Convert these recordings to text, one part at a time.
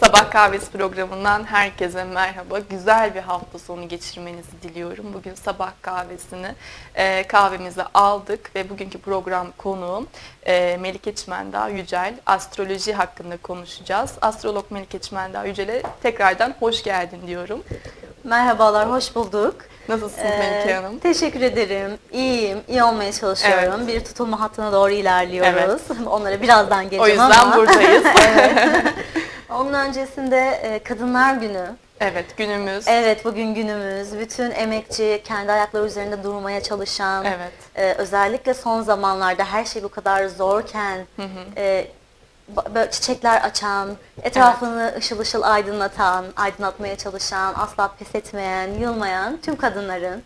Sabah Kahvesi programından herkese merhaba. Güzel bir hafta sonu geçirmenizi diliyorum. Bugün sabah kahvesini e, kahvemize aldık ve bugünkü program konuğum e, Melike Çimendağ Yücel. Astroloji hakkında konuşacağız. Astrolog Melike Çimendağ Yücel'e tekrardan hoş geldin diyorum. Merhabalar, hoş bulduk. Nasılsınız Ee, Melike Hanım? Teşekkür ederim. İyiyim, iyi olmaya çalışıyorum. Bir tutulma hattına doğru ilerliyoruz. Onlara birazdan geleceğim O yüzden ama. buradayız. Onun öncesinde e, Kadınlar Günü. evet günümüz. Evet, bugün günümüz. Bütün emekçi, kendi ayakları üzerinde durmaya çalışan, Evet. e, özellikle son zamanlarda her şey bu kadar zorken, e, ba- böyle çiçekler açan, etrafını ışıl ışıl aydınlatan, aydınlatmaya çalışan, asla pes etmeyen, yılmayan tüm kadınların,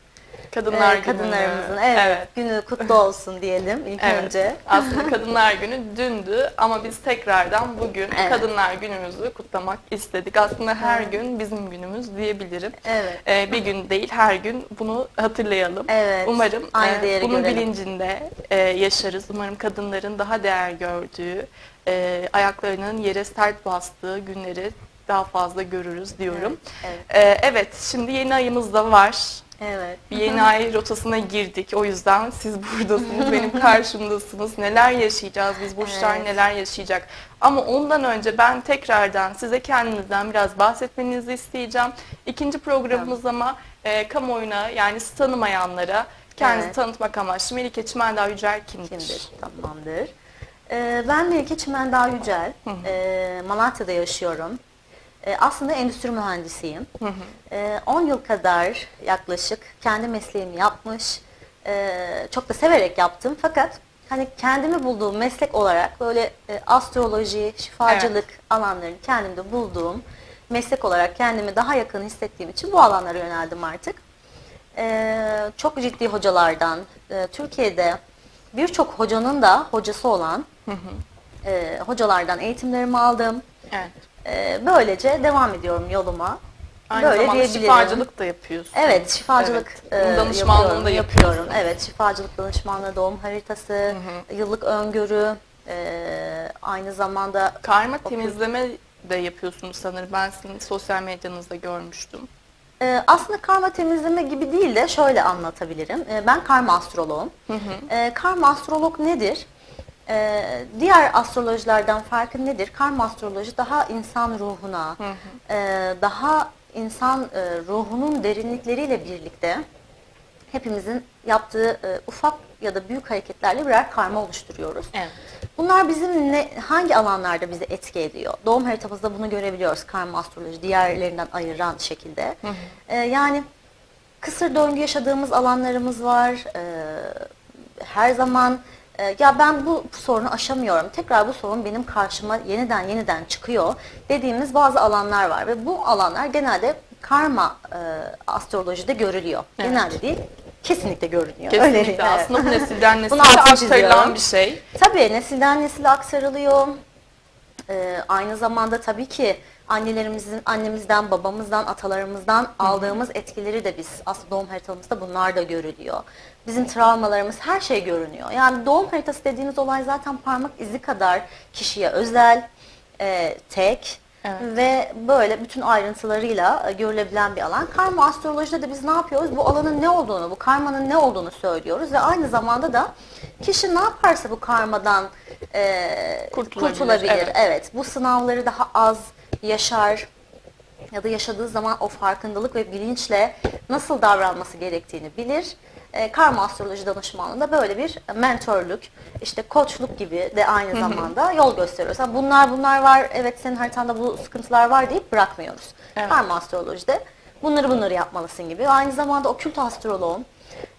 Kadınlar e, Günü. kadınlarımızın evet, günü kutlu olsun diyelim ilk Evet. önce. Aslında Kadınlar Günü dündü ama biz tekrardan bugün Evet. Kadınlar Günümüzü kutlamak istedik. Aslında her gün bizim günümüz diyebilirim. Evet. Ee, bir gün değil her gün bunu hatırlayalım. Evet, Umarım e, bunun görelim. bilincinde e, yaşarız. Umarım kadınların daha değer gördüğü, e, ayaklarının yere sert bastığı günleri daha fazla görürüz diyorum. Evet, Evet, evet şimdi yeni ayımız da var. Evet. Bir yeni ay rotasına girdik. O yüzden siz buradasınız, benim karşımdasınız. Neler yaşayacağız biz, burçlar Evet. neler yaşayacak. Ama ondan önce ben tekrardan size kendinizden biraz bahsetmenizi isteyeceğim. İkinci programımız ama e, kamuoyuna yani sizi tanımayanlara kendinizi Evet. tanıtmak amaçlı Melike Çimendağ Yücel kimdir? Kimdir? Tamamdır. Ee, ben Melike Çimendağ Yücel. Ee, Malatya'da yaşıyorum. Ee, aslında endüstri mühendisiyim. Hı hı. Ee, 10 yıl kadar yaklaşık kendi mesleğimi yapmış. Ee, çok da severek yaptım. Fakat hani kendimi bulduğum meslek olarak böyle e, astroloji, şifacılık alanlarını kendimde bulduğum meslek olarak kendimi daha yakın hissettiğim için bu alanlara yöneldim artık. Çok ciddi hocalardan, e, Türkiye'de birçok hocanın da hocası olan e, hocalardan eğitimlerimi aldım. Evet. Ee, böylece devam ediyorum yoluma. Aynı Böyle zamanda diyebilirim. şifacılık da yapıyorsun. Evet, şifacılık Evet. e, Danışmanlığını da yapıyorum, yapıyorsun. Evet, şifacılık danışmanlığı, doğum haritası, yıllık öngörü, e, aynı zamanda Karma temizleme de yapıyorsunuz sanırım. Ben sizin sosyal medyanızda görmüştüm. e, aslında karma temizleme gibi değil de şöyle anlatabilirim. E, ben karma astroloğum. E, karma astrolog nedir? E, diğer astrolojilerden farkı nedir? Karma astroloji daha insan ruhuna, e, daha insan e, ruhunun derinlikleriyle birlikte hepimizin yaptığı e, ufak ya da büyük hareketlerle birer karma oluşturuyoruz. Evet. Bunlar bizim ne, hangi alanlarda bizi etki ediyor? Doğum haritamızda bunu görebiliyoruz karma astroloji diğerlerinden ayıran şekilde. Ee, yani kısır döngü yaşadığımız alanlarımız var. Ee, her zaman e, ya ben bu sorunu aşamıyorum. Tekrar bu sorun benim karşıma yeniden yeniden çıkıyor dediğimiz bazı alanlar var ve bu alanlar genelde karma e, astrolojide görülüyor. Evet. Genelde değil, kesinlikle görünüyor. Kesinlikle. Öyle, evet. Aslında bu nesilden nesile aktarılan bir şey. Tabii nesilden nesile aktarılıyor. Ee, aynı zamanda tabii ki annelerimizin, annemizden, babamızdan, atalarımızdan aldığımız etkileri de biz aslında doğum haritamızda bunlar da görülüyor. Bizim travmalarımız her şey görünüyor. Yani doğum haritası dediğimiz olay zaten parmak izi kadar kişiye özel, e, tek Evet. ve böyle bütün ayrıntılarıyla e, görülebilen bir alan. Karma astrolojide de biz ne yapıyoruz? Bu alanın ne olduğunu, bu karmanın ne olduğunu söylüyoruz ve aynı zamanda da kişi ne yaparsa bu karmadan e, Kurtulabilir, kurtulabilir. evet. evet, bu sınavları daha az yaşar ya da yaşadığı zaman o farkındalık ve bilinçle nasıl davranması gerektiğini bilir. E, karma astroloji danışmanlığında böyle bir mentorluk, işte koçluk gibi de aynı zamanda yol gösteriyoruz. Yani bunlar bunlar var, evet senin haritanda bu sıkıntılar var deyip bırakmıyoruz. Evet. Karma astrolojide bunları bunları yapmalısın gibi. Aynı zamanda okült astroloğum,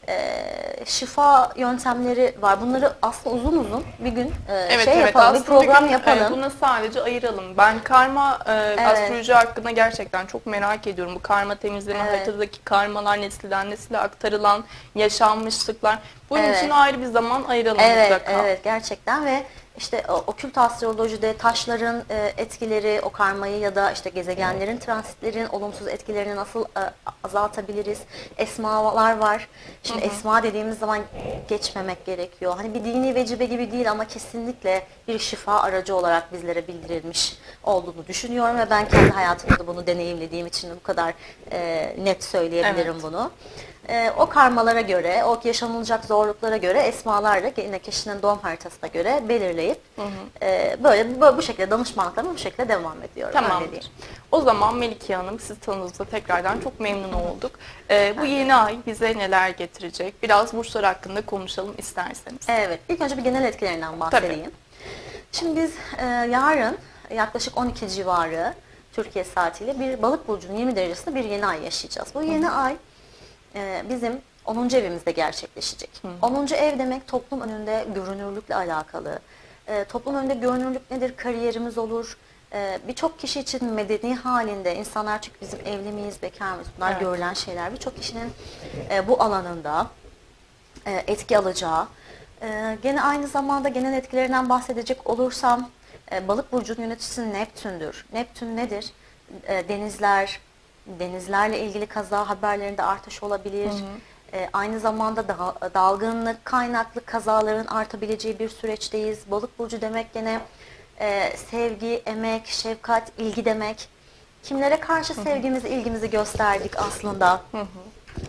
e, şifa yöntemleri var. Bunları aslında uzun uzun bir gün e, Evet şey evet yapalım, bir program gün, yapalım. e, bunu sadece ayıralım. Ben karma e, astroloji hakkında gerçekten çok merak ediyorum. Bu karma temizleme Evet. haritadaki karmalar nesilden nesile aktarılan yaşanmışlıklar. Bunun Evet. için ayrı bir zaman ayıralım Evet, mutlaka. evet gerçekten ve işte okült astrolojide taşların e, etkileri, o karmayı ya da işte gezegenlerin, transitlerin olumsuz etkilerini nasıl e, azaltabiliriz? Esmalar var. Şimdi Şimdi esma dediğimiz zaman geçmemek gerekiyor. Hani bir dini vecibe gibi değil ama kesinlikle bir şifa aracı olarak bizlere bildirilmiş olduğunu düşünüyorum ve ben kendi hayatımda da bunu deneyimlediğim için bu kadar e, net söyleyebilirim Evet. bunu. E, o karmalara göre, o yaşanılacak zorluklara göre esmalarla yine kişinin doğum haritasına göre belirleyip e, böyle bu, bu şekilde danışmanlıklarıma bu şekilde devam ediyorum. Tamamdır. O zaman Melike Hanım siz tanıdığınızda tekrardan çok memnun olduk. Ee, bu yeni ay bize neler getirecek? Biraz burçlar hakkında konuşalım isterseniz. Evet, ilk önce bir genel etkilerinden bahsedeyim. Şimdi biz e, yarın yaklaşık 12 civarı Türkiye saatiyle bir balık burcunun 20 derecesinde bir yeni ay yaşayacağız. Bu yeni ay e, bizim 10. evimizde gerçekleşecek. 10. ev demek toplum önünde görünürlükle alakalı. E, toplum önünde görünürlük nedir? Kariyerimiz olur. E, Birçok kişi için medeni halinde insanlar çünkü bizim evli miyiz, bekar mıyız? Bunlar Evet. görülen şeyler. Birçok kişinin e, bu alanında e, etki alacağı. E, gene aynı zamanda genel etkilerinden bahsedecek olursam e, balık burcunun yöneticisi Neptün'dür. Neptün nedir? E, denizler, denizlerle ilgili kaza haberlerinde artış olabilir. E, aynı zamanda da, dalgınlık kaynaklı kazaların artabileceği bir süreçteyiz. Balık burcu demek gene e, sevgi, emek, şefkat, ilgi demek. Kimlere karşı sevgimizi, ilgimizi gösterdik aslında?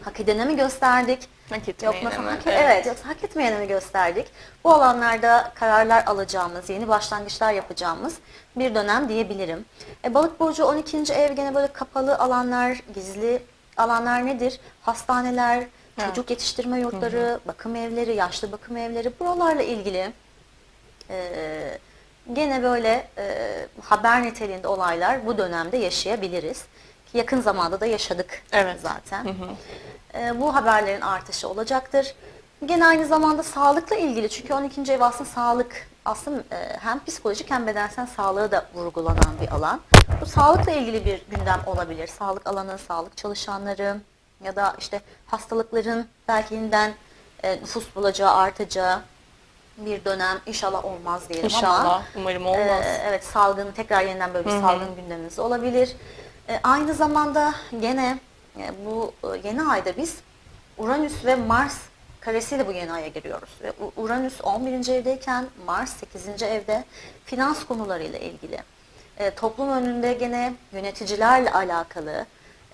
Hak edene mi gösterdik? Hak Yok etmeyene nasıl mi? hak, Evet. evet. yoksa hak etmeyene mi gösterdik? Bu alanlarda kararlar alacağımız, yeni başlangıçlar yapacağımız bir dönem diyebilirim. E, Balık burcu 12. ev gene böyle kapalı alanlar, gizli alanlar nedir? Hastaneler, Evet. çocuk yetiştirme yurtları, bakım evleri, yaşlı bakım evleri buralarla ilgili e, gene böyle e, haber niteliğinde olaylar bu dönemde yaşayabiliriz. Yakın zamanda da yaşadık Evet. zaten. E, bu haberlerin artışı olacaktır. Gene aynı zamanda sağlıkla ilgili çünkü 12. ev aslında sağlık aslında e, hem psikolojik hem bedensel sağlığı da vurgulanan bir alan. Bu sağlıkla ilgili bir gündem olabilir. Sağlık alanı, sağlık çalışanları ya da işte hastalıkların belki yeniden e, nüfus bulacağı, artacağı bir dönem inşallah olmaz diyelim ama İnşallah. Umarım olmaz. ee, evet salgın tekrar yeniden böyle bir Hı hı. salgın gündemimiz olabilir. Ee, aynı zamanda gene e, bu e, yeni ayda biz Uranüs ve Mars karesiyle bu yeni aya giriyoruz. Ve Uranüs 11. evdeyken Mars 8. evde finans konularıyla ilgili. E, toplum önünde gene yöneticilerle alakalı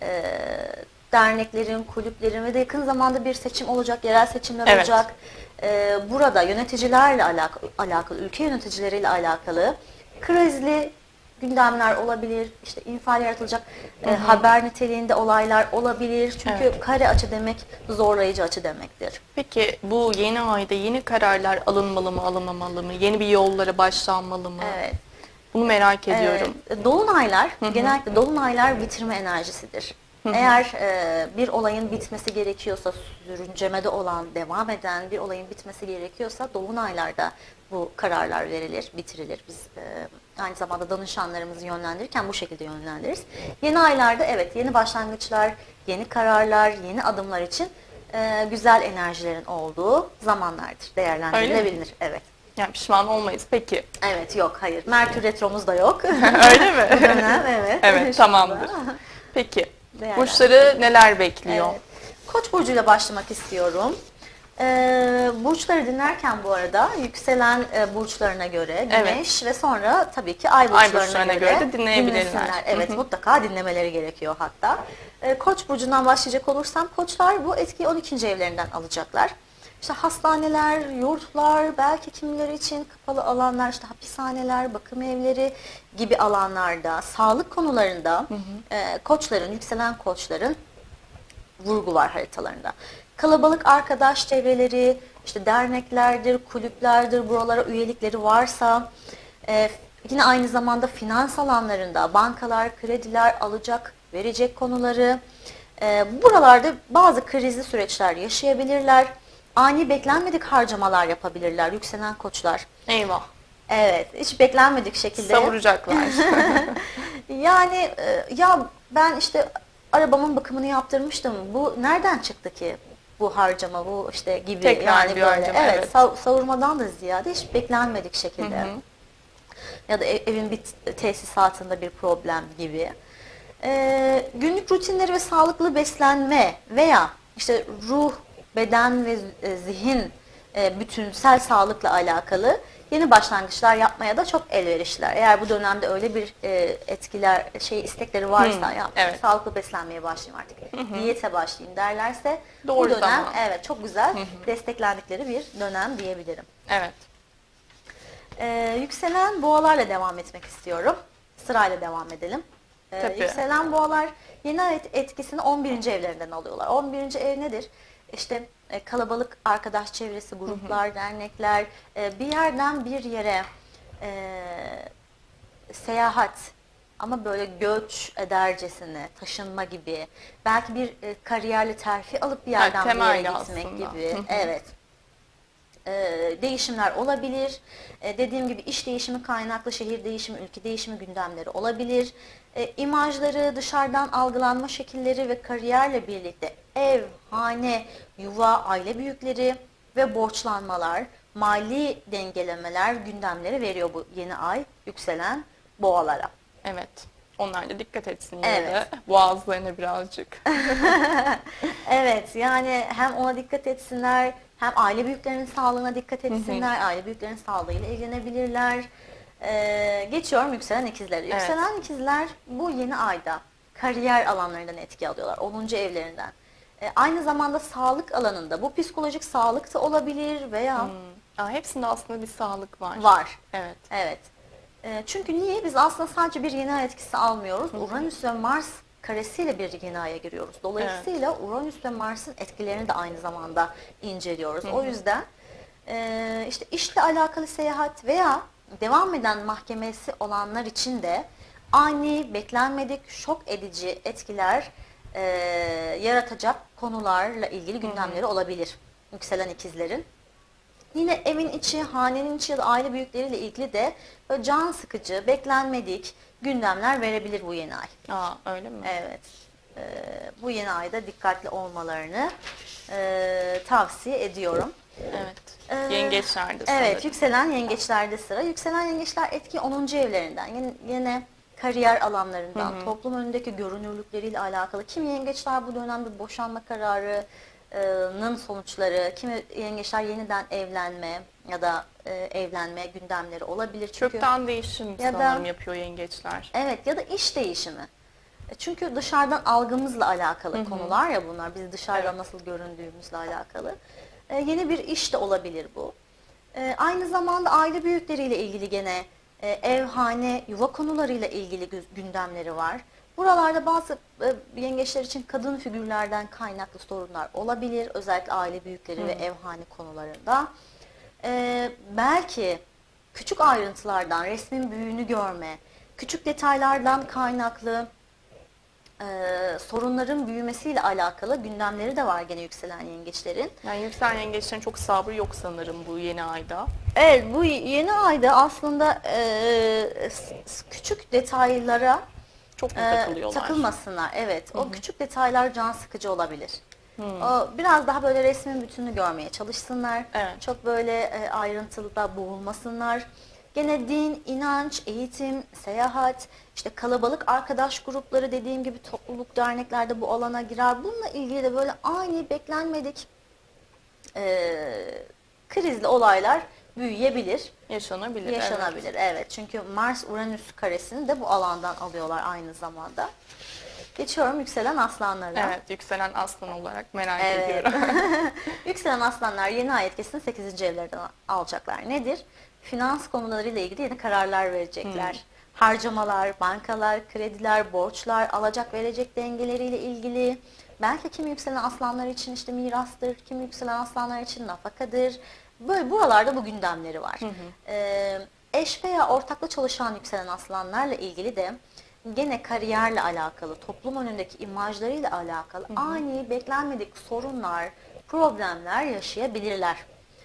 e, derneklerin, kulüplerin ve de yakın zamanda bir seçim olacak, yerel seçimler Evet. olacak. E, burada yöneticilerle alakalı, alakalı, ülke yöneticileriyle alakalı krizli gündemler olabilir. İşte infial yaratılacak e, haber niteliğinde olaylar olabilir. Çünkü Evet. kare açı demek zorlayıcı açı demektir. Peki bu yeni ayda yeni kararlar alınmalı mı, alınmamalı mı? Yeni bir yollara başlanmalı mı? Evet. Bunu merak ediyorum. Ee, dolunaylar genellikle dolunaylar bitirme enerjisidir. Eğer e, bir olayın bitmesi gerekiyorsa, sürüncemede olan, devam eden bir olayın bitmesi gerekiyorsa dolunaylarda bu kararlar verilir, bitirilir. Biz e, aynı zamanda danışanlarımızı yönlendirirken bu şekilde yönlendiririz. Yeni aylarda evet yeni başlangıçlar, yeni kararlar, yeni adımlar için e, güzel enerjilerin olduğu zamanlardır. Değerlendirilebilir. Evet. Yani pişman olmayız. Peki. Evet yok hayır. Merkür retromuz da yok. Öyle mi? Bu dönem evet. evet, tamamdır. Peki. Burçları neler bekliyor? Evet. Koç burcuyla başlamak istiyorum. Ee, burçları dinlerken bu arada yükselen e, burçlarına göre güneş ve sonra tabii ki ay burçlarına, burçlarına göre, göre de dinleyebilirler. dinlesinler. Evet mutlaka dinlemeleri gerekiyor hatta. Ee, Koç burcundan başlayacak olursam koçlar bu etkiyi 12. evlerinden alacaklar. İşte hastaneler, yurtlar, belki kimileri için kapalı alanlar, işte hapishaneler, bakım evleri gibi alanlarda, sağlık konularında e, koçların, yükselen koçların vurgu var haritalarında. Kalabalık arkadaş çevreleri, işte derneklerdir, kulüplerdir, buralara üyelikleri varsa, e, yine aynı zamanda finans alanlarında bankalar, krediler, alacak, verecek konuları, e, buralarda bazı krizli süreçler yaşayabilirler. Ani beklenmedik harcamalar yapabilirler yükselen koçlar. Eyvah. Evet, hiç beklenmedik şekilde. Savuracaklar. Yani e, ya ben işte arabamın bakımını yaptırmıştım. Bu nereden çıktı ki? Bu harcama, bu işte gibi Tekrar yani bir böyle. harcama, evet, evet. sav- savurmadan da ziyade hiç beklenmedik şekilde. Ya da ev- evin bir tesisatında bir problem gibi. Ee, günlük rutinleri ve sağlıklı beslenme veya işte ruh beden ve e, zihin e, bütünsel sağlıkla alakalı yeni başlangıçlar yapmaya da çok elverişliler. Eğer bu dönemde öyle bir e, etkiler, şey istekleri varsa Hmm, ya evet. sağlıklı beslenmeye başlayayım artık, diyete başlayayım derlerse Doğru bu dönem zaman. evet çok güzel desteklendikleri bir dönem diyebilirim. Evet. Ee, yükselen boğalarla devam etmek istiyorum. Sırayla devam edelim. Ee, Tabii. yükselen boğalar yeni etkisini 11. evlerinden alıyorlar. 11. ev nedir? İşte e, kalabalık arkadaş çevresi, gruplar, dernekler, e, bir yerden bir yere e, seyahat ama böyle göç edercesine, taşınma gibi, belki bir e, kariyerli terfi alıp bir Ha, yerden bir yere gitmek aslında. gibi. Hı hı. Evet e, değişimler olabilir. E, dediğim gibi iş değişimi kaynaklı şehir değişimi, ülke değişimi gündemleri olabilir. E, imajları, dışarıdan algılanma şekilleri ve kariyerle birlikte ev, hane, yuva, aile büyükleri ve borçlanmalar, mali dengelemeler gündemleri veriyor bu yeni ay yükselen boğalara. Evet. Onlar da dikkat etsin yine Evet. de. Boğazlarına birazcık. Evet yani hem ona dikkat etsinler hem aile büyüklerinin sağlığına dikkat etsinler. Aile büyüklerinin sağlığıyla ilgilenebilirler. Ee, geçiyorum yükselen ikizleri. Evet. Yükselen ikizler bu yeni ayda kariyer alanlarından etki alıyorlar. 10. evlerinden. Ee, aynı zamanda sağlık alanında bu psikolojik sağlık da olabilir veya Hmm. Aa, hepsinde aslında bir sağlık var. var. Evet. Evet. Ee, çünkü niye? Biz aslında sadece bir yeni ay etkisi almıyoruz. Uranüs ve Mars karesiyle bir yeni aya giriyoruz. Dolayısıyla Uranüs ve Mars'ın etkilerini de aynı zamanda inceliyoruz. O yüzden e, işte işle alakalı seyahat veya devam eden mahkemesi olanlar için de ani, beklenmedik, şok edici etkiler e, yaratacak konularla ilgili gündemleri olabilir yükselen ikizlerin. Yine evin içi, hanenin içi ya da aile büyükleriyle ilgili de böyle can sıkıcı, beklenmedik gündemler verebilir bu yeni ay. Aa, öyle mi? Evet. Ee, bu yeni ayda dikkatli olmalarını e, tavsiye ediyorum. Evet. Ee, Yengeçlerde Evet, sanırım. yükselen yengeçlerde sıra. Yükselen yengeçler etki 10. evlerinden. Yine, yine kariyer alanlarından, toplum önündeki görünürlükleriyle alakalı. Kimi yengeçler bu dönemde boşanma kararının sonuçları, kimi yengeçler yeniden evlenme ya da e, evlenme gündemleri olabilir. Çünkü Kökten değişim Ya da- yapıyor yengeçler. Evet ya da iş değişimi. E, Çünkü dışarıdan algımızla alakalı konular ya bunlar. Biz dışarıdan Evet. nasıl göründüğümüzle alakalı. E, yeni bir iş de olabilir bu. E, aynı zamanda aile büyükleriyle ilgili gene e, ev, hane, yuva konularıyla ilgili gü- gündemleri var. Buralarda bazı e, yengeçler için kadın figürlerden kaynaklı sorunlar olabilir. Özellikle aile büyükleri ve ev, hane konularında. E, belki küçük ayrıntılardan resmin büyüğünü görme, küçük detaylardan kaynaklı e, sorunların büyümesiyle alakalı gündemleri de var gene yükselen yengeçlerin. Yani yükselen yengeçlerin çok sabrı yok sanırım bu yeni ayda. Evet bu yeni ayda aslında e, küçük detaylara Çok mu e, takılıyorlar? takılmasınlar. Evet o küçük detaylar can sıkıcı olabilir. O, biraz daha böyle resmin bütününü görmeye çalışsınlar. Evet. Çok böyle e, ayrıntılı da boğulmasınlar. Gene din, inanç, eğitim, seyahat, işte kalabalık arkadaş grupları dediğim gibi topluluk, derneklerde bu alana girer. Bununla ilgili de böyle ani, beklenmedik e, krizli olaylar büyüyebilir, Yaşanabilir. evet. yaşanabilir. Evet. Çünkü Mars-Uranüs karesini de bu alandan alıyorlar aynı zamanda. Geçiyorum yükselen aslanlara. Evet, yükselen aslan olarak merak Evet. ediyorum. Yükselen aslanlar yeni ay etkisini 8. evlerden alacaklar. Nedir? Finans konularıyla ilgili yeni kararlar verecekler. Harcamalar, bankalar, krediler, borçlar, alacak verecek dengeleriyle ilgili. Belki kimi yükselen aslanlar için işte mirastır, kimi yükselen aslanlar için nafakadır. Böyle buralarda bu gündemleri var. Ee, eş veya ortaklı çalışan yükselen aslanlarla ilgili de gene kariyerle alakalı, toplum önündeki imajlarıyla alakalı ani beklenmedik sorunlar, problemler yaşayabilirler.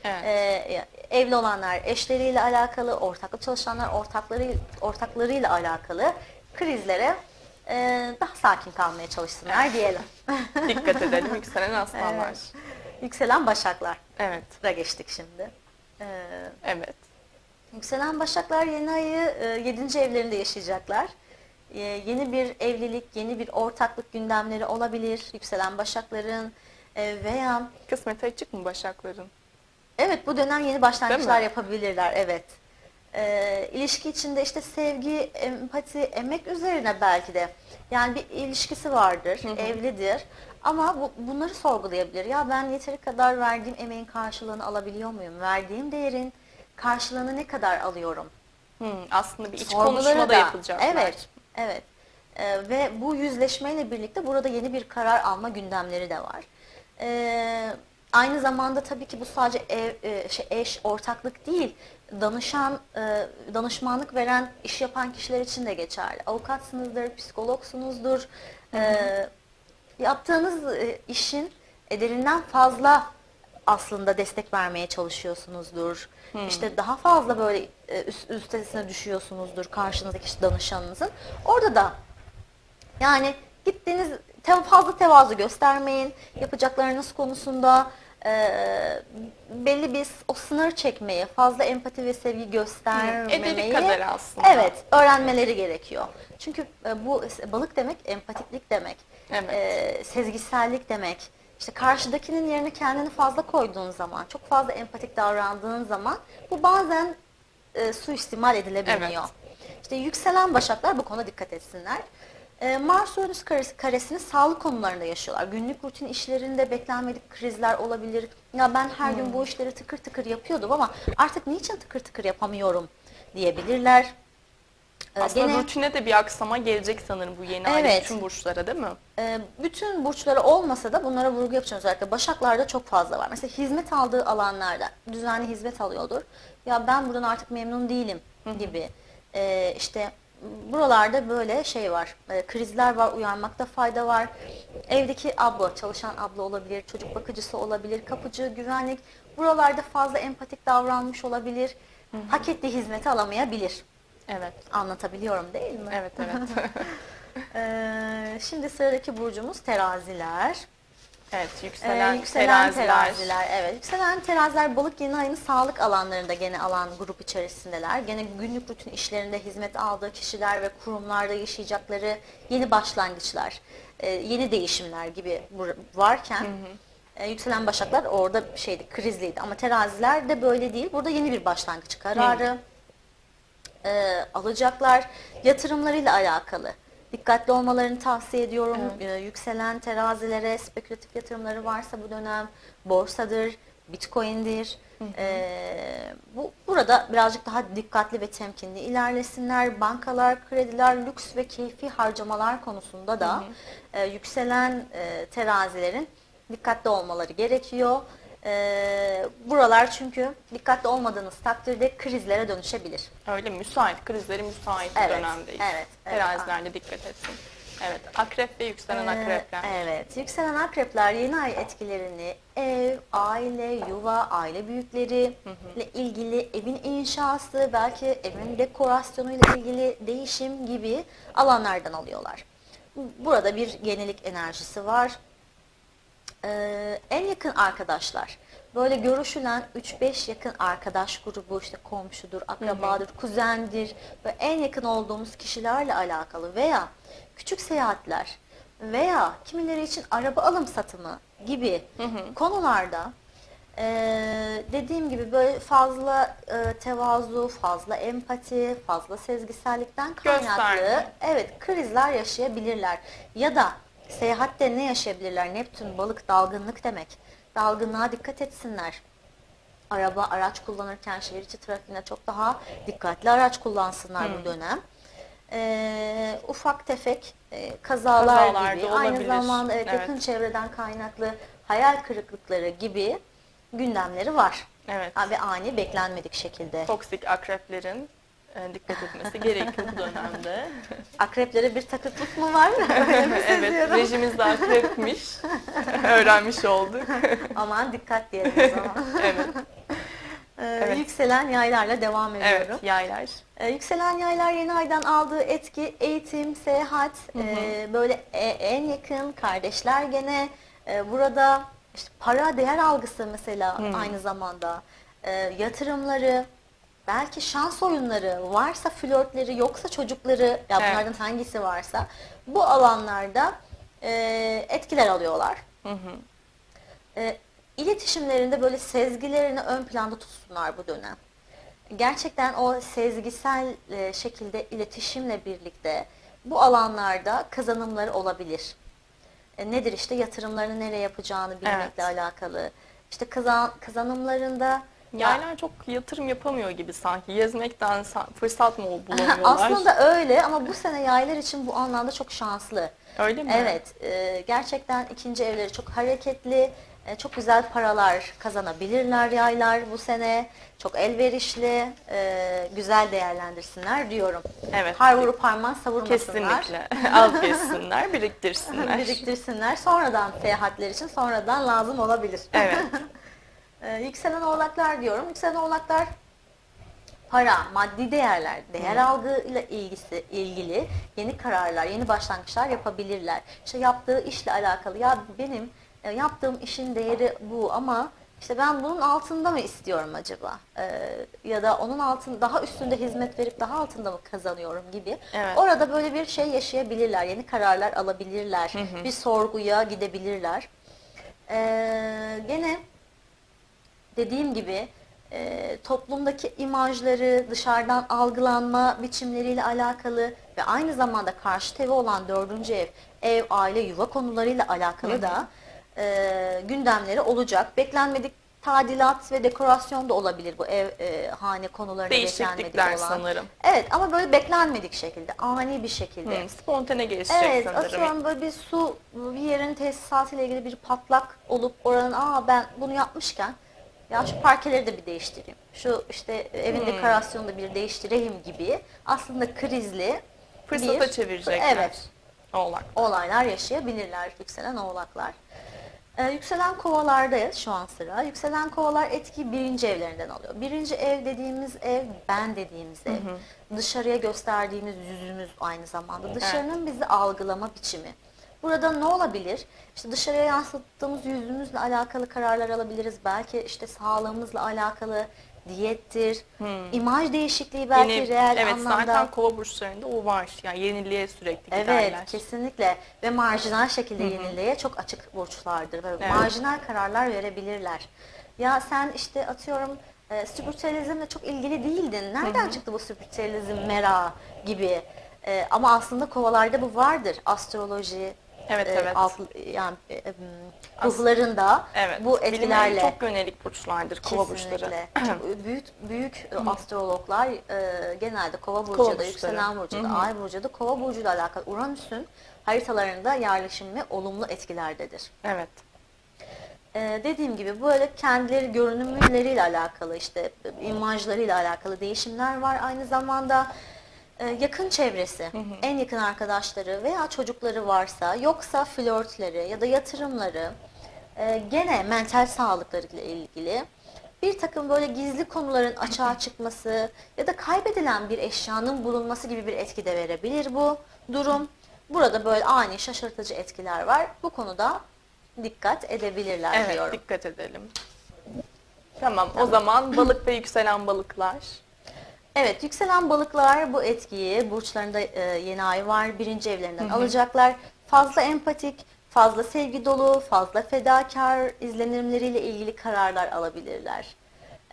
Evet. Ee, evli olanlar eşleriyle alakalı, ortaklı çalışanlar ortakları ortaklarıyla alakalı krizlere e, daha sakin kalmaya çalışsınlar diyelim. Dikkat edelim yükselen aslanlar. Evet. Yükselen başaklar. Evet. Sıra geçtik şimdi. Ee, Evet. Yükselen Başaklar yeni ayı 7. evlerinde yaşayacaklar. E, yeni bir evlilik, yeni bir ortaklık gündemleri olabilir. Yükselen Başakların e, veya Kısmet açık mı Başakların? Evet bu dönem yeni başlangıçlar yapabilirler evet. Ee, ilişki içinde işte sevgi, empati, emek üzerine belki de yani bir ilişkisi vardır, Hı hı. evlidir ama bu, bunları sorgulayabilir. Ya ben yeteri kadar verdiğim emeğin karşılığını alabiliyor muyum? Verdiğim değerin karşılığını ne kadar alıyorum? Hmm, aslında bir iç Sorguları konuşma da yapılacaklar. Evet, evet. Ee, ve bu yüzleşmeyle birlikte burada yeni bir karar alma gündemleri de var. Ee, aynı zamanda tabii ki bu sadece ev, e, şey, eş, ortaklık değil. Danışan, e, danışmanlık veren, iş yapan kişiler için de geçerli. Avukatsınızdır, psikologsunuzdur. Ee, yaptığınız e, işin ederinden fazla aslında destek vermeye çalışıyorsunuzdur. İşte daha fazla böyle e, üst, üstesine düşüyorsunuzdur karşınızdaki işte danışanınızın. Orada da yani gittiğiniz fazla tevazu göstermeyin. Yapacaklarınız konusunda e, belli bir o sınır çekmeyi, fazla empati ve sevgi göstermemeyi kadar aslında. Evet, öğrenmeleri gerekiyor. Çünkü e, bu balık demek empatiklik demek. Evet. e, sezgisellik demek. İşte karşıdakinin yerine kendini fazla koyduğun zaman, çok fazla empatik davrandığın zaman bu bazen e, suistimal edilebiliyor. İşte yükselen başaklar bu konuda dikkat etsinler. E, Mars Uranüs karesi, karesini sağlık konularında yaşıyorlar. Günlük rutin işlerinde beklenmedik krizler olabilir. Ya ben her gün bu işleri tıkır tıkır yapıyordum ama artık niçin tıkır tıkır yapamıyorum diyebilirler. E, Aslında gene- rutine de bir aksama gelecek sanırım bu yeni ay Evet. bütün burçlara değil mi? Ee, bütün burçları olmasa da bunlara vurgu yapacağım özellikle. Başaklarda çok fazla var. Mesela hizmet aldığı alanlarda düzenli hizmet alıyordur. Ya ben buradan artık memnun değilim gibi. Ee, işte buralarda böyle şey var. e, krizler var, uyanmakta fayda var. Evdeki abla, çalışan abla olabilir, çocuk bakıcısı olabilir, kapıcı, güvenlik. Buralarda fazla empatik davranmış olabilir. Hak ettiği hizmeti alamayabilir. Evet. Anlatabiliyorum değil mi? Evet evet. Ee, şimdi sıradaki burcumuz teraziler. Evet Ee, yükselen, yükselen teraziler. teraziler. Evet, yükselen teraziler balık yeni ayının sağlık alanlarında gene alan grup içerisindeler. Gene günlük rutin işlerinde hizmet aldığı kişiler ve kurumlarda yaşayacakları yeni başlangıçlar, e, yeni değişimler gibi varken e, yükselen başaklar orada şeydi, krizliydi. Ama teraziler de böyle değil. Burada yeni bir başlangıç kararı e, alacaklar. Yatırımlarıyla alakalı. Dikkatli olmalarını tavsiye ediyorum. E, yükselen terazilere spekülatif yatırımları varsa bu dönem borsadır, bitcoin'dir. E, bu burada birazcık daha dikkatli ve temkinli ilerlesinler. Bankalar, krediler, lüks ve keyfi harcamalar konusunda da e, yükselen e, terazilerin dikkatli olmaları gerekiyor. E, buralar çünkü dikkatli olmadığınız takdirde krizlere dönüşebilir. Öyle müsait, krizleri müsait bir Evet, dönemdeyiz. evet, evet, Teraziler de dikkat etsin. Evet, akrep ve yükselen Ee, akrepler. Evet, yükselen akrepler yeni ay etkilerini ev, aile, yuva, aile büyükleri ile ilgili evin inşası, belki evin dekorasyonuyla ilgili değişim gibi alanlardan alıyorlar. Burada bir yenilik enerjisi var. Ee, en yakın arkadaşlar. Böyle görüşülen 3-5 yakın arkadaş grubu işte komşudur, akrabadır, kuzendir ve en yakın olduğumuz kişilerle alakalı veya küçük seyahatler veya kimileri için araba alım satımı gibi konularda ee, dediğim gibi böyle fazla e, tevazu, fazla empati, fazla sezgisellikten kaynaklı Gösterme. evet krizler yaşayabilirler. Ya da seyahatte ne yaşayabilirler? Neptün balık dalgınlık demek. Dalgınlığa dikkat etsinler. Araba, araç kullanırken şehir içi trafiğinde çok daha dikkatli araç kullansınlar bu dönem. Ee, ufak tefek e, kazalar Kazalar gibi aynı zamanda evet, Evet. yakın çevreden kaynaklı hayal kırıklıkları gibi gündemleri var. Evet. Ve ani beklenmedik şekilde. Toksik akreplerin e, dikkat etmesi gerekiyor bu dönemde. Akreplere bir takıklık mı var? Evet, rejimiz de akrepmiş. Öğrenmiş olduk. Aman dikkat diyelim o zaman. evet, Ee, Evet. Yükselen yaylarla devam ediyorum. evet, yaylar. Ee, yükselen yaylar yeni aydan aldığı etki eğitim, seyahat, e, böyle e- en yakın kardeşler gene e, burada işte para değer algısı mesela aynı zamanda e, yatırımları belki şans oyunları varsa flörtleri yoksa çocukları ya Evet. bunlardan hangisi varsa bu alanlarda e, etkiler alıyorlar. Hı hı. e, iletişimlerinde böyle sezgilerini ön planda tutsunlar bu dönem. Gerçekten o sezgisel e, şekilde iletişimle birlikte bu alanlarda kazanımları olabilir. E, nedir işte yatırımlarını nereye yapacağını bilmekle Evet. alakalı. İşte kazan, kazanımlarında Yaylar çok yatırım yapamıyor gibi sanki. Gezmekten sa- fırsat mı bulamıyorlar? aslında öyle ama bu sene yaylar için bu anlamda çok şanslı. Öyle mi? Evet, e, gerçekten ikinci evleri çok hareketli, e, çok güzel paralar kazanabilirler yaylar bu sene. Çok elverişli, e, güzel değerlendirsinler diyorum. Evet. Har vurup harman savurmasınlar. Kesinlikle. Az geçsinler, biriktirsinler. Biriktirsinler. Sonradan seyahatler için sonradan lazım olabilir. Evet. Ee, yükselen oğlaklar diyorum. Yükselen oğlaklar para, maddi değerler, değer algıyla ilgisi ilgili yeni kararlar, yeni başlangıçlar yapabilirler. İşte yaptığı işle alakalı ya benim e, yaptığım işin değeri bu ama işte ben bunun altında mı istiyorum acaba? Ee, ya da onun altın daha üstünde hizmet verip daha altında mı kazanıyorum gibi. Evet. Orada böyle bir şey yaşayabilirler, yeni kararlar alabilirler, bir sorguya gidebilirler. Ee, gene dediğim gibi e, toplumdaki imajları, dışarıdan algılanma biçimleriyle alakalı ve aynı zamanda karşı evi olan dördüncü ev, ev, aile, yuva konularıyla alakalı da e, gündemleri olacak. Beklenmedik tadilat ve dekorasyon da olabilir bu ev e, hane konularına beklenmedik olan. sanırım. Evet ama böyle beklenmedik şekilde, ani bir şekilde. Hı, spontane gelişecek Evet, sanırım. atıyorum böyle bir su, bir yerin tesisatıyla ilgili bir patlak olup oranın aa ben bunu yapmışken ya şu parkeleri de bir değiştireyim. Şu işte evin Hmm. dekorasyonunu da bir değiştireyim gibi aslında krizli Fırsata bir, çevirecekler. Evet, Oğlak. olaylar yaşayabilirler yükselen oğlaklar. Ee, yükselen kovalardayız şu an sıra. Yükselen kovalar etki birinci evlerinden alıyor. Birinci ev dediğimiz ev ben dediğimiz ev. Dışarıya gösterdiğimiz yüzümüz aynı zamanda. Dışarının bizi algılama biçimi. Burada ne olabilir? İşte dışarıya yansıttığımız yüzümüzle alakalı kararlar alabiliriz. Belki işte sağlığımızla alakalı diyettir, imaj değişikliği belki Yeni- reel evet anlamda. zaten kova burçlarında o var. Yani yeniliğe sürekli Evet, giderler. kesinlikle ve marjinal şekilde yeniliğe çok açık burçlardır. Böyle Evet. marjinal kararlar verebilirler. Ya sen işte atıyorum e, spiritüalizmle çok ilgili değildin. Nereden çıktı bu spiritüalizm mera gibi. E, ama aslında kovalarda bu vardır. Astroloji, Evet, e, evet. alt, yani e, e, ruhlarında Evet. bu etkilerle çok yönelik burçlardır kova burçları. Büyük büyük astrologlar e, genelde kova burcu Kova da yükselen burcu da ay burcu da kova burcuyla alakalı Uranüs'ün haritalarında yerleşimi olumlu etkilerdedir. Evet. Ee, dediğim gibi böyle kendileri görünümleriyle alakalı işte imajlarıyla alakalı değişimler var. Aynı zamanda yakın çevresi, en yakın arkadaşları veya çocukları varsa yoksa flörtleri ya da yatırımları e, gene mental sağlıklarıyla ilgili bir takım böyle gizli konuların açığa çıkması ya da kaybedilen bir eşyanın bulunması gibi bir etki de verebilir bu durum. Burada böyle ani şaşırtıcı etkiler var. Bu konuda dikkat edebilirler Evet, diyorum. dikkat edelim. Tamam, o zaman balık ve yükselen balıklar. Evet, yükselen balıklar bu etkiyi burçlarında e, yeni ay var. Birinci evlerinden alacaklar. Fazla empatik, fazla sevgi dolu, fazla fedakar izlenimleriyle ilgili kararlar alabilirler.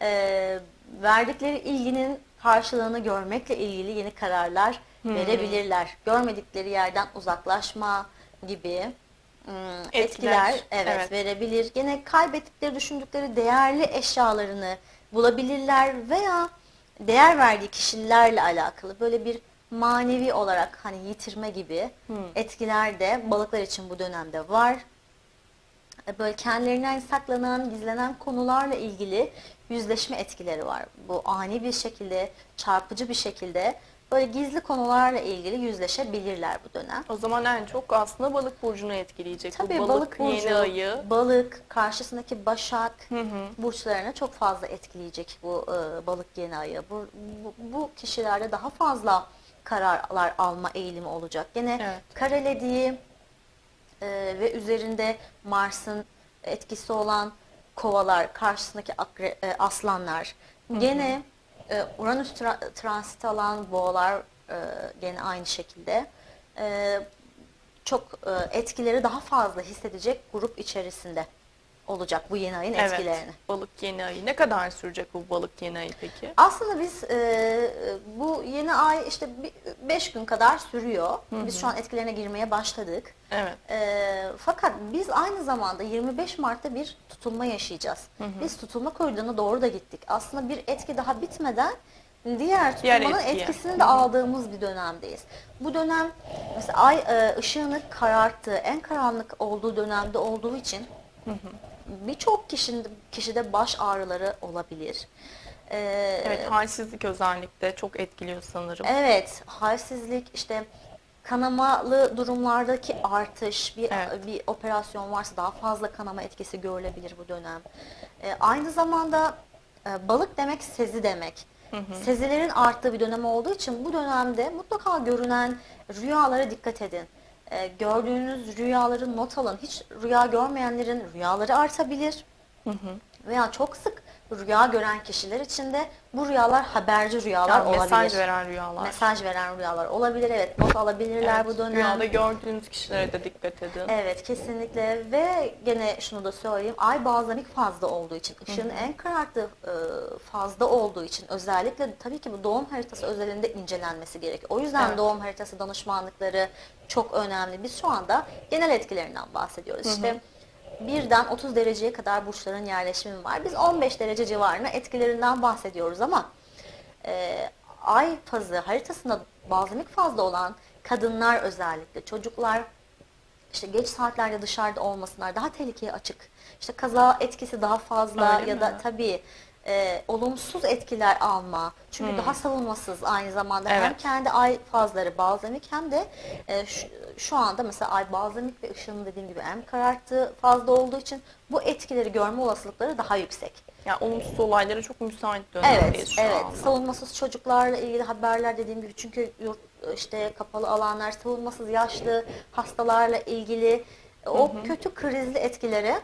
E, verdikleri ilginin karşılığını görmekle ilgili yeni kararlar verebilirler. Görmedikleri yerden uzaklaşma gibi hmm, etkiler, Etkiler, evet, evet. verebilir. Gene kaybettikleri, düşündükleri değerli eşyalarını bulabilirler veya değer verdiği kişilerle alakalı böyle bir manevi olarak hani yitirme gibi etkiler de balıklar için bu dönemde var. E, Böyle kendilerinden saklanan, gizlenen konularla ilgili yüzleşme etkileri var. Bu ani bir şekilde, çarpıcı bir şekilde böyle gizli konularla ilgili yüzleşebilirler bu dönem. O zaman en çok aslında balık burcunu etkileyecek. Tabii Bu balık, burcu, yeni ayı. balık, karşısındaki başak Hı hı. burçlarını çok fazla etkileyecek bu e, balık yeni ayı. Bu, bu, bu kişilerde daha fazla kararlar alma eğilimi olacak. Gene Evet. karelediği e, ve üzerinde Mars'ın etkisi olan kovalar, karşısındaki akre- e, aslanlar, gene e, Uranüs tra- transiti alan boğalar e, gene aynı şekilde e, çok e, etkileri daha fazla hissedecek grup içerisinde. Olacak bu yeni ayın Evet. etkilerini. Balık yeni ayı. Ne kadar sürecek bu balık yeni ayı peki? Aslında biz e, bu yeni ay işte 5 gün kadar sürüyor. Biz şu an etkilerine girmeye başladık. Evet. E, fakat biz aynı zamanda 25 Mart'ta bir tutulma yaşayacağız. Biz tutulma koridoruna doğru da gittik. Aslında bir etki daha bitmeden diğer tutulmanın etkiye. etkisini de aldığımız bir dönemdeyiz. Bu dönem mesela ay e, ışığını kararttığı, en karanlık olduğu dönemde olduğu için birçok kişinin kişide baş ağrıları olabilir. E, Evet, halsizlik özellikle çok etkiliyor sanırım. Evet, halsizlik işte kanamalı durumlardaki artış, bir Evet. bir operasyon varsa daha fazla kanama etkisi görülebilir bu dönem. Ee, aynı zamanda e, balık demek sezi demek. Sezilerin arttığı bir dönem olduğu için bu dönemde mutlaka görünen rüyalara dikkat edin. Ee, gördüğünüz rüyaları not alın. Hiç rüya görmeyenlerin rüyaları artabilir. Veya çok sık rüya gören kişiler için de bu rüyalar haberci rüyalar Yani olabilir. mesaj veren rüyalar. Mesaj veren rüyalar olabilir. Evet not alabilirler Evet, bu dönem. Rüyada gördüğünüz kişilere de dikkat edin. Evet kesinlikle ve gene şunu da söyleyeyim ay bazenlik fazla olduğu için ışığın en kararttığı e, fazla olduğu için özellikle tabii ki bu doğum haritası özelinde incelenmesi gerekiyor. O yüzden Evet. doğum haritası danışmanlıkları çok önemli. Biz şu anda genel etkilerinden bahsediyoruz. İşte birden 30 dereceye kadar burçların yerleşimi var. Biz 15 derece civarına etkilerinden bahsediyoruz ama e, ay fazı haritasında bazenlik fazla olan kadınlar özellikle çocuklar işte geç saatlerde dışarıda olmasınlar daha tehlikeye açık. İşte kaza etkisi daha fazla Öyle ya mi? da tabii e, olumsuz etkiler alma. Çünkü daha savunmasız aynı zamanda hem Hmm. Evet. kendi ay fazları balzamik hem de e, şu, şu anda mesela ay balzamik ve ışığın dediğim gibi en kararttığı fazla olduğu için bu etkileri görme olasılıkları daha yüksek. Yani olumsuz olaylara çok müsait dönemdeyiz Evet, şu evet. anda. Savunmasız çocuklarla ilgili haberler dediğim gibi çünkü yurt işte kapalı alanlar, savunmasız yaşlı hastalarla ilgili o kötü krizli etkileri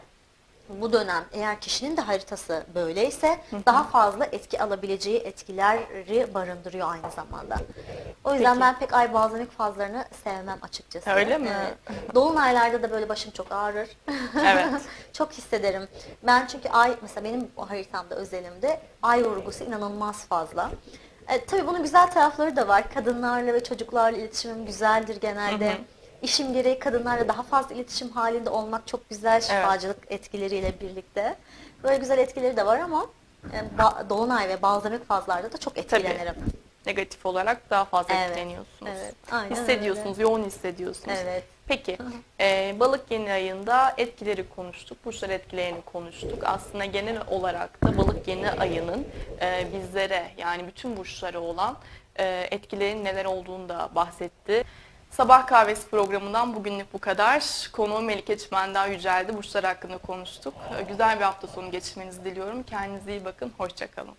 bu dönem eğer kişinin de haritası böyleyse daha fazla etki alabileceği etkileri barındırıyor aynı zamanda. O yüzden Peki. ben pek ay bazlamik fazlarını sevmem açıkçası. Öyle mi? Evet. Dolunaylarda da böyle başım çok ağrır. Evet. çok hissederim. Ben çünkü ay mesela benim o haritamda özelimde ay vurgusu inanılmaz fazla. E, tabii bunun güzel tarafları da var. Kadınlarla ve çocuklarla iletişimim güzeldir genelde. İşim gereği kadınlarla daha fazla iletişim halinde olmak çok güzel şifacılık etkileriyle birlikte. Böyle güzel etkileri de var ama e, Dolunay ve balzamik fazlarda da çok etkilenirim. Negatif olarak daha fazla Evet, etkileniyorsunuz. evet, aynen hissediyorsunuz, yoğun hissediyorsunuz. Evet. Peki, e, balık yeni ayında etkileri konuştuk, burçlar etkilerini konuştuk. Aslında genel olarak da balık yeni ayının e, bizlere yani bütün burçlara olan e, etkilerin neler olduğunu da bahsetti. Sabah kahvesi programından bugünlük bu kadar. Konuğum Melike Çimendağ Yücel'di. Burçlar hakkında konuştuk. Güzel bir hafta sonu geçirmenizi diliyorum. Kendinize iyi bakın. Hoşçakalın.